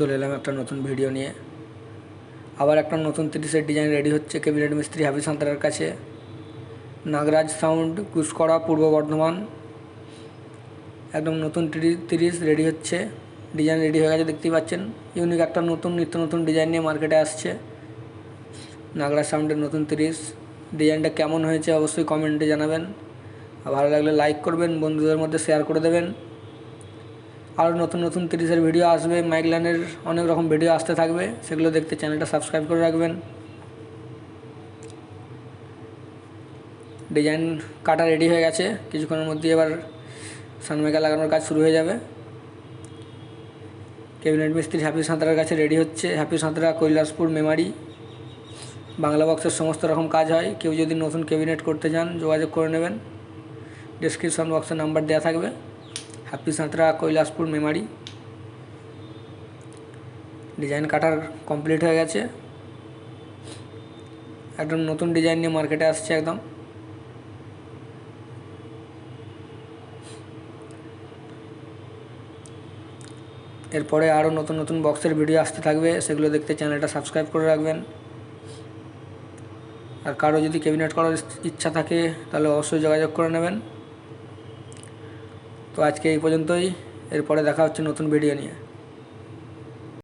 চলে এলাম একটা নতুন ভিডিও নিয়ে। আবার একটা নতুন তিরিশের ডিজাইন রেডি হচ্ছে ক্যাবিনেট মিস্ত্রি হাফিজ সান্তারের কাছে। নাগরাজ সাউন্ড কুসকড়া পূর্ব বর্ধমান। একদম নতুন তিরিশ রেডি হচ্ছে। ডিজাইন রেডি হয়ে গেছে, দেখতেই পাচ্ছেন। ইউনিক একটা নতুন, নিত্য নতুন ডিজাইন নিয়ে মার্কেটে আসছে। নাগরাজ সাউন্ডের নতুন তিরিশ। ডিজাইনটা কেমন হয়েছে অবশ্যই কমেন্টে জানাবেন। ভালো লাগলে লাইক করবেন, বন্ধুদের মধ্যে শেয়ার করে দেবেন। আরও নতুন নতুন তিরিশের ভিডিও আসবে। মাইকলাইনের অনেক রকম ভিডিও আসতে থাকবে। সেগুলো দেখতে চ্যানেলটা সাবস্ক্রাইব করে রাখবেন। ডিজাইন কাটা রেডি হয়ে গেছে। কিছুক্ষণের মধ্যে এবার সানমেকা লাগানোর কাজ শুরু হয়ে যাবে। ক্যাবিনেট মিস্ত্রি হ্যাপি সাঁতরার কাছে রেডি হচ্ছে। হ্যাপি সাঁতরা কৈলাসপুর, মেমারি। বাংলা বক্সের সমস্ত রকম কাজ হয়। কেউ যদি নতুন ক্যাবিনেট করতে চান, যোগাযোগ করে নেবেন। ডিসক্রিপশন বক্সে নাম্বার দেওয়া থাকবে। হ্যাপি সাঁতরা কৈলাসপুর মেমারি। ডিজাইন কাটার কমপ্লিট হয়ে গেছে। একদম নতুন ডিজাইন নিয়ে মার্কেটে আসছে একদম। এরপরে আরও নতুন নতুন বক্সের ভিডিও আসতে থাকবে, সেগুলো দেখতে চ্যানেলটা সাবস্ক্রাইব করে রাখবেন। আর কারও যদি ক্যাবিনেট করার ইচ্ছা থাকে, তাহলে অবশ্যই যোগাযোগ করে নেবেন। তো আজকে এই পর্যন্তই। এরপরে দেখা হচ্ছে নতুন ভিডিও নিয়ে।